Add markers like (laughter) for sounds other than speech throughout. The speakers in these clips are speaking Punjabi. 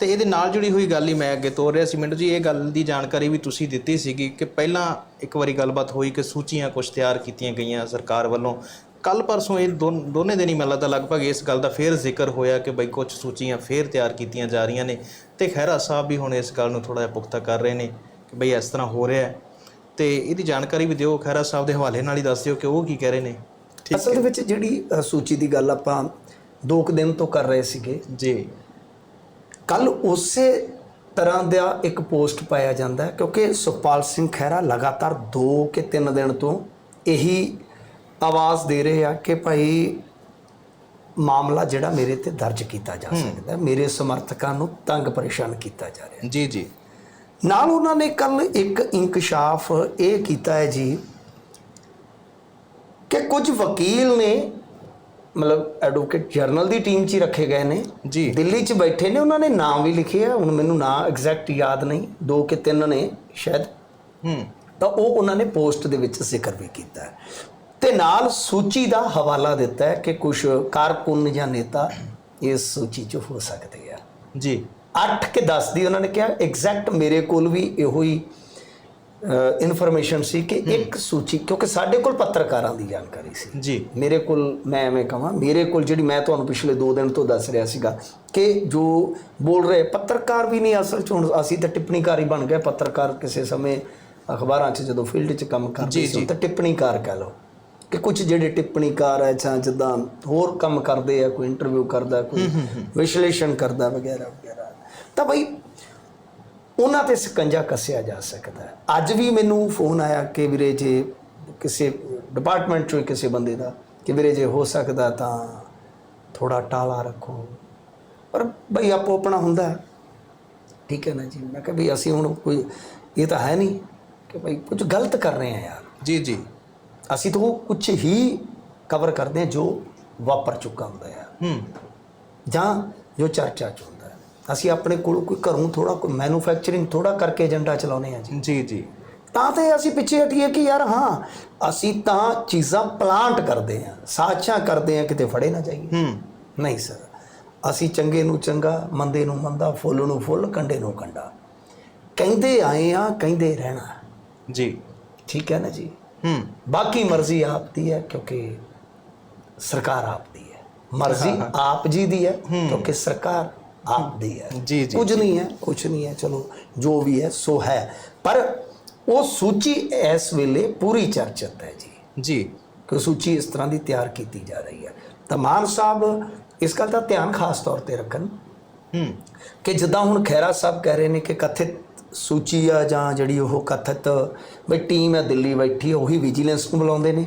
ਤੇ ਇਹਦੇ ਨਾਲ ਜੁੜੀ ਹੋਈ ਗੱਲ ਹੀ ਮੈਂ ਅੱਗੇ ਤੋਰ ਰਿਹਾ ਸੀ। ਮਿੰਟੂ ਜੀ ਇਹ ਗੱਲ ਦੀ ਜਾਣਕਾਰੀ ਵੀ ਤੁਸੀਂ ਦਿੱਤੀ ਸੀਗੀ ਕਿ ਪਹਿਲਾਂ ਇੱਕ ਵਾਰੀ ਗੱਲਬਾਤ ਹੋਈ ਕਿ ਸੂਚੀਆਂ ਕੁਝ ਤਿਆਰ ਕੀਤੀਆਂ ਗਈਆਂ ਸਰਕਾਰ ਵੱਲੋਂ। ਕੱਲ ਪਰਸੋਂ ਇਹ ਦੋਨ- ਦੋਨੇ ਦਿਨ ਹੀ ਮੈਨੂੰ ਲੱਗਦਾ ਲਗਭਗ ਇਸ ਗੱਲ ਦਾ ਫੇਰ ਜ਼ਿਕਰ ਹੋਇਆ ਕਿ ਬਈ ਕੁਝ ਸੂਚੀਆਂ ਫੇਰ ਤਿਆਰ ਕੀਤੀਆਂ ਜਾ ਰਹੀਆਂ ਨੇ। ਤੇ ਖਹਿਰਾ ਸਾਹਿਬ ਵੀ ਹੁਣ ਇਸ ਗੱਲ ਨੂੰ ਥੋੜਾ ਜਿਹਾ ਪੁਖਤਾ ਕਰ ਰਹੇ ਨੇ ਕਿ ਬਈ ਇਸ ਤਰ੍ਹਾਂ ਹੋ ਰਿਹਾ ਤੇ ਇਹਦੀ ਜਾਣਕਾਰੀ ਵੀ ਦਿਓ ਖਹਿਰਾ ਸਾਹਿਬ ਦੇ ਹਵਾਲੇ ਨਾਲ ਹੀ ਦੱਸ ਦਿਓ ਕਿ ਉਹ ਕੀ ਕਹਿ ਰਹੇ ਨੇ। ਅਸਲ ਦੇ ਵਿੱਚ ਜਿਹੜੀ ਸੂਚੀ ਦੀ ਗੱਲ ਆਪਾਂ ਦੋ ਕੁ ਦਿਨ ਤੋਂ ਕਰ ਰਹੇ ਸੀਗੇ। ਜੀ। ਕੱਲ ਉਸੇ ਤਰ੍ਹਾਂ ਦਾ ਇੱਕ ਪੋਸਟ ਪਾਇਆ ਜਾਂਦਾ ਕਿਉਂਕਿ ਸੁਖਪਾਲ ਸਿੰਘ ਖਹਿਰਾ ਲਗਾਤਾਰ 2 ਕਿ 3 ਦਿਨ ਤੋਂ ਇਹੀ ਆਵਾਜ਼ ਦੇ ਰਹੇ ਆ ਕਿ ਭਾਈ ਮਾਮਲਾ ਜਿਹੜਾ ਮੇਰੇ ਤੇ ਦਰਜ ਕੀਤਾ ਜਾ ਸਕਦਾ। ਮੇਰੇ ਸਮਰਥਕਾਂ ਨੂੰ ਤੰਗ ਪਰੇਸ਼ਾਨ ਕੀਤਾ ਜਾ ਰਿਹਾ ਜੀ ਜੀ ਨਾਲ ਉਹਨਾਂ ਨੇ ਕੱਲ ਇੱਕ ਇਨਕਸ਼ਾਫ ਇਹ ਕੀਤਾ ਹੈ ਜੀ ਕਿ ਕੁਝ ਵਕੀਲ ਨੇ ਮਤਲਬ ਐਡਵੋਕੇਟ ਜਰਨਲ ਦੀ ਟੀਮ 'ਚ ਹੀ ਰੱਖੇ ਗਏ ਨੇ। ਜੀ। ਦਿੱਲੀ 'ਚ ਬੈਠੇ ਨੇ ਉਹਨਾਂ ਨੇ ਨਾਮ ਵੀ ਲਿਖੇ ਆ ਹੁਣ ਮੈਨੂੰ ਨਾਂ ਐਗਜ਼ੈਕਟ ਯਾਦ ਨਹੀਂ ਦੋ ਕਿ ਤਿੰਨ ਨੇ ਸ਼ਾਇਦ। ਹੂੰ। ਤਾਂ ਉਹ ਉਹਨਾਂ ਨੇ ਪੋਸਟ ਦੇ ਵਿੱਚ ਜ਼ਿਕਰ ਵੀ ਕੀਤਾ ਤੇ ਨਾਲ ਸੂਚੀ ਦਾ ਹਵਾਲਾ ਦਿੱਤਾ ਹੈ ਕਿ ਕੁਝ ਕਾਰਕੁਨ ਜਾਂ ਨੇਤਾ ਇਸ ਸੂਚੀ 'ਚ ਹੋ ਸਕਦੇ ਆ। ਜੀ। 8 ਕਿ 10 ਦੀ ਉਹਨਾਂ ਨੇ ਕਿਹਾ ਐਗਜ਼ੈਕਟ ਮੇਰੇ ਕੋਲ ਵੀ ਇਹੋ ਹੀ ਇਨਫੋਰਮੇਸ਼ਨ ਸੀ ਕਿ ਇੱਕ ਸੂਚੀ ਕਿਉਂਕਿ ਸਾਡੇ ਕੋਲ ਪੱਤਰਕਾਰਾਂ ਦੀ ਜਾਣਕਾਰੀ ਸੀ। ਜੀ। ਮੇਰੇ ਕੋਲ ਮੈਂ ਐਵੇਂ ਕਹਾਂ ਮੇਰੇ ਕੋਲ ਜਿਹੜੀ ਮੈਂ ਤੁਹਾਨੂੰ ਪਿਛਲੇ 2 ਦਿਨ ਤੋਂ ਦੱਸ ਰਿਹਾ ਸੀਗਾ ਕਿ ਜੋ ਬੋਲ ਰਹੇ ਪੱਤਰਕਾਰ ਵੀ ਨਹੀਂ ਅਸਲ ਚ ਹੁਣ ਅਸੀਂ ਤਾਂ ਟਿੱਪਣੀਕਾਰ ਹੀ ਬਣ ਗਏ। ਪੱਤਰਕਾਰ ਕਿਸੇ ਸਮੇਂ ਅਖਬਾਰਾਂ 'ਚ ਜਦੋਂ ਫੀਲਡ 'ਚ ਕੰਮ ਕਰਦੇ ਸੀ ਤਾਂ ਟਿੱਪਣੀਕਾਰ ਕਹਿ ਲਓ ਕਿ ਕੁਝ ਜਿਹੜੇ ਟਿੱਪਣੀਕਾਰ ਹੈ ਜਾਂ ਜਿੱਦਾਂ ਹੋਰ ਕੰਮ ਕਰਦੇ ਆ ਕੋਈ ਇੰਟਰਵਿਊ ਕਰਦਾ ਕੋਈ ਵਿਸ਼ਲੇਸ਼ਣ ਕਰਦਾ ਵਗੈਰਾ ਵਗੈਰਾ। ਤਾਂ ਬਈ ਉਹਨਾਂ ਤੇ ਸਕੰਜਾ ਕੱਸਿਆ ਜਾ ਸਕਦਾ ਹੈ। ਅੱਜ ਵੀ ਮੈਨੂੰ ਫੋਨ ਆਇਆ ਕਿ ਵੀਰੇ ਜੇ ਕਿਸੇ ਡਿਪਾਰਟਮੈਂਟ ਚੋਂ ਕਿਸੇ ਬੰਦੇ ਦਾ ਕਿ ਵੀਰੇ ਜੇ ਹੋ ਸਕਦਾ ਤਾਂ ਥੋੜਾ ਟਾਲਾ ਰੱਖੋ। ਪਰ ਬਈ ਆਪੋ ਆਪਣਾ ਹੁੰਦਾ ਹੈ। ਠੀਕ ਹੈ ਨਾ ਜੀ? ਮੈਂ ਕਿਹਾ ਵੀ ਅਸੀਂ ਹੁਣ ਕੋਈ ਇਹ ਤਾਂ ਹੈ ਨਹੀਂ ਕਿ ਭਾਈ ਕੁਝ ਗਲਤ ਕਰ ਰਹੇ ਆ ਯਾਰ। ਜੀ ਜੀ। ਅਸੀਂ ਤਾਂ ਕੁਝ ਹੀ ਕਵਰ ਕਰਦੇ ਹਾਂ ਜੋ ਵਾਪਰ ਚੁੱਕਾ ਹੁੰਦਾ ਹੈ। ਹੂੰ। ਜਾਂ ਜੋ ਚਰਚਾ ਚ ਅਸੀਂ ਆਪਣੇ ਕੋਲ ਕੋਈ ਘਰੋਂ ਥੋੜਾ ਕੋਈ ਮੈਨੂਫੈਕਚਰਿੰਗ ਥੋੜਾ ਕਰਕੇ ਏਜੰਡਾ ਚਲਾਉਨੇ ਆ ਜੀ। ਜੀ ਜੀ। ਤਾਂ ਤੇ ਅਸੀਂ ਪਿੱਛੇ ਹਟੀਏ ਕਿ ਯਾਰ ਹਾਂ ਅਸੀਂ ਤਾਂ ਚੀਜ਼ਾਂ ਪਲਾਂਟ ਕਰਦੇ ਆ ਸਾਜ਼ਿਸ਼ਾਂ ਕਰਦੇ ਆ ਕਿਤੇ ਫੜੇ ਨਾ ਜਾਈਏ। ਹੂੰ। ਨਹੀਂ ਸਰ ਅਸੀਂ ਚੰਗੇ ਨੂੰ ਚੰਗਾ ਮੰਦੇ ਨੂੰ ਮੰਦਾ ਫੁੱਲ ਨੂੰ ਫੁੱਲ ਕੰਡੇ ਨੂੰ ਕੰਡਾ। ਕਹਿੰਦੇ ਆਏ ਆ ਕਹਿੰਦੇ ਰਹਿਣਾ। ਜੀ। ਠੀਕ ਹੈ ਨਾ ਜੀ? ਹੂੰ। ਬਾਕੀ ਮਰਜ਼ੀ ਆਪ ਦੀ ਹੈ ਕਿਉਂਕਿ ਸਰਕਾਰ ਆਪ ਦੀ ਹੈ। ਮਰਜ਼ੀ ਆਪ ਜੀ ਦੀ ਹੈ। ਕਿਉਂਕਿ ਸਰਕਾਰ ਆਪ ਦੀ ਹੈ। ਜੀ ਜੀ ਕੁਝ ਨਹੀਂ ਹੈ ਕੁਝ ਨਹੀਂ ਹੈ ਚਲੋ ਜੋ ਵੀ ਹੈ ਸੋ ਹੈ। ਪਰ ਉਹ ਸੂਚੀ ਇਸ ਵੇਲੇ ਪੂਰੀ ਚਰਚਿਤ ਹੈ ਜੀ। ਜੀ। ਕਿ ਸੂਚੀ ਇਸ ਤਰ੍ਹਾਂ ਦੀ ਤਿਆਰ ਕੀਤੀ ਜਾ ਰਹੀ ਹੈ। ਤਾਂ ਮਾਨ ਸਾਹਿਬ ਇਸ ਗੱਲ ਦਾ ਧਿਆਨ ਖਾਸ ਤੌਰ ਤੇ ਰੱਖਣ। ਹੂੰ। ਕਿ ਜਿੱਦਾਂ ਹੁਣ ਖੈਰਾ ਸਾਹਿਬ ਕਹਿ ਰਹੇ ਨੇ ਕਿ ਕਥਿਤ ਸੂਚੀ ਆ ਜਾਂ ਜਿਹੜੀ ਉਹ ਕਥਿਤ ਬਈ ਟੀਮ ਹੈ ਦਿੱਲੀ ਬੈਠੀ ਉਹੀ ਵਿਜੀਲੈਂਸ ਨੂੰ ਬੁਲਾਉਂਦੇ ਨੇ।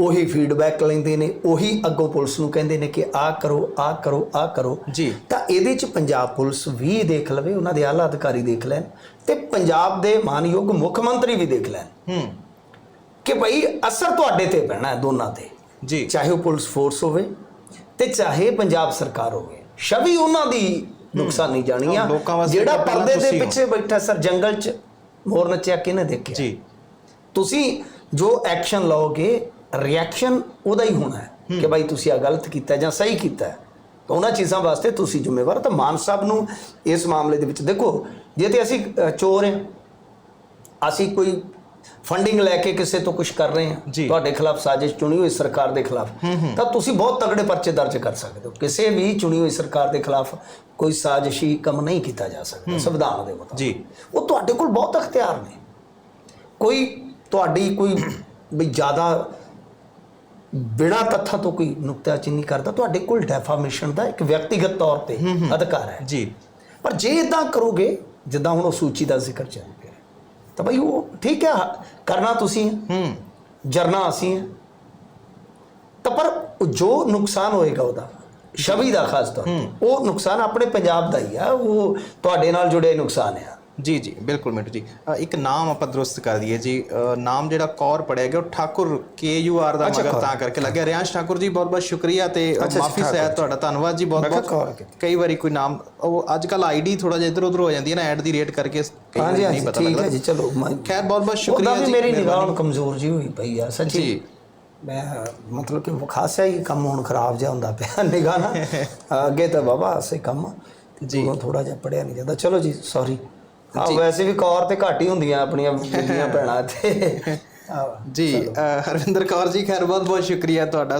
ਉਹੀ ਫੀਡਬੈਕ ਲੈਂਦੇ ਨੇ ਉਹੀ ਅੱਗੋਂ ਪੁਲਿਸ ਨੂੰ ਕਹਿੰਦੇ ਨੇ ਕਿ ਆਹ ਕਰੋ ਆਹ ਕਰੋ ਆਹ ਕਰੋ। ਜੀ। ਤਾਂ ਇਹਦੇ ਚ ਪੰਜਾਬ ਪੁਲਿਸ ਵੀ ਦੇਖ ਲਵੇ ਉਹਨਾਂ ਦੇ ਆਲਾ ਅਧਿਕਾਰੀ ਦੇਖ ਲੈਣ ਤੇ ਪੰਜਾਬ ਦੇ ਮਾਨਯੋਗ ਮੁੱਖ ਮੰਤਰੀ ਵੀ ਦੇਖ ਲੈਣ। ਹੂੰ। ਕਿ ਭਈ ਅਸਰ ਤੁਹਾਡੇ ਤੇ ਪੈਣਾ ਹੈ ਦੋਨਾਂ ਤੇ। ਜੀ। ਚਾਹੇ ਉਹ ਪੁਲਿਸ ਫੋਰਸ ਹੋਵੇ ਤੇ ਚਾਹੇ ਪੰਜਾਬ ਸਰਕਾਰ ਹੋਵੇ। ਛਵੀ ਉਹਨਾਂ ਦੀ ਨੁਕਸਾਨੀ ਜਾਣੀ ਆ ਜਿਹੜਾ ਪਰਦੇ ਦੇ। ਪਿੱਛੇ ਬੈਠਾ ਸਰ ਜੰਗਲ 'ਚ ਮੋਰ ਨੱਚਿਆ ਕਿਹਨੇ ਦੇਖਿਆ। ਜੀ। ਤੁਸੀਂ ਜੋ ਐਕਸ਼ਨ ਲਓਗੇ ਰਿਐਕਸ਼ਨ ਉਹਦਾ ਹੀ ਹੋਣਾ ਹੈ ਕਿ ਭਾਈ ਤੁਸੀਂ ਆ ਗਲਤ ਕੀਤਾ ਜਾਂ ਸਹੀ ਕੀਤਾ। ਤਾਂ ਉਹਨਾਂ ਚੀਜ਼ਾਂ ਵਾਸਤੇ ਤੁਸੀਂ ਜ਼ਿੰਮੇਵਾਰ ਤਾਂ ਮਾਨ ਸਾਹਿਬ ਨੂੰ ਇਸ ਮਾਮਲੇ ਦੇ ਵਿੱਚ ਦੇਖੋ ਜੇ ਤੇ ਅਸੀਂ ਚੋਰ ਹਾਂ ਅਸੀਂ ਕੋਈ ਫੰਡਿੰਗ ਲੈ ਕੇ ਕਿਸੇ ਤੋਂ ਕੁਝ ਕਰ ਰਹੇ ਹਾਂ। ਤੁਹਾਡੇ ਖਿਲਾਫ ਸਾਜ਼ਿਸ਼ ਚੁਣੀ ਹੋਈ ਸਰਕਾਰ ਦੇ ਖਿਲਾਫ ਤਾਂ ਤੁਸੀਂ ਬਹੁਤ ਤਗੜੇ ਪਰਚੇ ਦਰਜ ਕਰ ਸਕਦੇ ਹੋ। ਕਿਸੇ ਵੀ ਚੁਣੀ ਹੋਈ ਸਰਕਾਰ ਦੇ ਖਿਲਾਫ ਕੋਈ ਸਾਜ਼ਿਸ਼ੀ ਕੰਮ ਨਹੀਂ ਕੀਤਾ ਜਾ ਸਕਦਾ ਸੰਵਿਧਾਨ ਦੇ ਮੁਤਾਬਕ। ਜੀ। ਉਹ ਤੁਹਾਡੇ ਕੋਲ ਬਹੁਤ ਅਖਤਿਆਰ ਨੇ। ਕੋਈ ਤੁਹਾਡੀ ਕੋਈ ਵੀ ਜ਼ਿਆਦਾ ਬਿਨਾਂ ਤੱਥਾਂ ਤੋਂ ਕੋਈ ਨੁਕਤਾਚੀਨੀ ਕਰਦਾ ਤੁਹਾਡੇ ਕੋਲ ਡੈਫਾਮੇਸ਼ਨ ਦਾ ਇੱਕ ਵਿਅਕਤੀਗਤ ਤੌਰ ਤੇ ਅਧਿਕਾਰ ਹੈ। ਜੀ। ਪਰ ਜੇ ਇਦਾਂ ਕਰੋਗੇ ਜਿੱਦਾਂ ਹੁਣ ਉਹ ਸੂਚੀ ਦਾ ਜ਼ਿਕਰ ਚੱਲ ਪਿਆ ਤਾਂ ਭਾਈ ਉਹ ਠੀਕ ਹੈ ਕਰਨਾ ਤੁਸੀਂ ਹੈ। ਜਰਨਾ ਅਸੀਂ ਹੈ। ਤਾਂ ਪਰ ਜੋ ਨੁਕਸਾਨ ਹੋਏਗਾ ਉਹਦਾ ਛਵੀ ਦਾ ਖਾਸ ਤੌਰ ਉਹ ਨੁਕਸਾਨ ਆਪਣੇ ਪੰਜਾਬ ਦਾ ਹੀ ਆ ਉਹ ਤੁਹਾਡੇ ਨਾਲ ਜੁੜੇ ਨੁਕਸਾਨ ਆ। ਜੀ ਜੀ ਬਿਲਕੁਲ ਮਿੰਟੂ ਜੀ। ਅ, ਇੱਕ ਨਾਮ ਆਪਾਂ ਦਰੁਸਤ ਕਰ ਦਈਏ ਜੀ। ਅ, ਨਾਮ ਜਿਹੜਾ ਕੌਰ ਪੜਿਆ ਗਿਆ ਉਹ ਠਾਕੁਰ ਕੇ ਯੂ ਆਰ ਦਾ ਮਗਰ। ਤਾਂ ਕਰਕੇ ਲੱਗਿਆ ਰਿਆਂਸ਼ ਠਾਕੁਰ ਜੀ ਬਹੁਤ ਬਹੁਤ ਸ਼ੁਕਰੀਆ ਤੇ ਅੱਛਾ, ਮਾਫੀ ਠਾਕੁਰ ਸਹਿਤ ਤੁਹਾਡਾ ਧੰਨਵਾਦ ਜੀ। ਬਹੁਤ ਮੈਂ ਕਿਹਾ ਬਹੁਤ ਕੀਤੀ। ਕਈ ਵਾਰੀ ਕੋਈ ਨਾਮ ਉਹ ਅੱਜ ਕੱਲ ਆਈਡੀ ਥੋੜਾ ਜਿਹਾ ਇੱਧਰ ਉੱਧਰ ਹੋ ਜਾਂਦੀ ਹੈ ਨਾ ਐਡ ਦੀ ਰੇਟ ਕਰਕੇ ਕਈ ਵਾਰੀ ਹਾਂਜੀ ਨਹੀਂ ਪਤਾ ਠੀਕ ਹੈ ਲੱਗਦਾ ਜੀ ਚਲੋ ਮੈਂ- ਖੈਰ ਬਹੁਤ ਬਹੁਤ ਉਹਦਾ ਸ਼ੁਕਰੀਆ ਵੀ ਜੀ ਮੇਰੀ ਨਿਗਾਹ। ਹੁਣ ਕਮਜ਼ੋਰ ਜੀ ਹੋਈ ਪਈ ਆ ਸੱਚੀ। ਜੀ। ਮੈਂ ਮਤਲਬ ਕਿ ਖਾਸਾ ਹੀ ਕੰਮ ਹੁਣ ਖਰਾਬ ਜਿਹਾ ਹੁੰਦਾ ਪਿਆ ਨਿਗਾਹ ਨਾ। (laughs) ਅੱਗੇ ਤਾਂ ਬਾਬਾ ਸੇ ਕੰਮ। ਜੀ। ਉਦੋਂ ਥੋੜਾ ਜਿਹਾ ਪੜਿਆ ਨਹੀਂ ਜਾਂਦਾ। ਚਲੋ ਜੀ ਸੌਰੀ ਆ ਵੈਸੇ ਵੀ ਕੌਰ ਤੇ ਘੱਟ ਹੀ ਹੁੰਦੀਆਂ ਆਪਣੀਆਂ (laughs) ਬੀਬੀਆਂ ਭੈਣਾਂ ਤੇ ਜੀ ਹਰਵਿੰਦਰ ਕੌਰ ਜੀ ਖੈਰ ਬਹੁਤ ਬਹੁਤ ਸ਼ੁਕਰੀਆ ਤੁਹਾਡਾ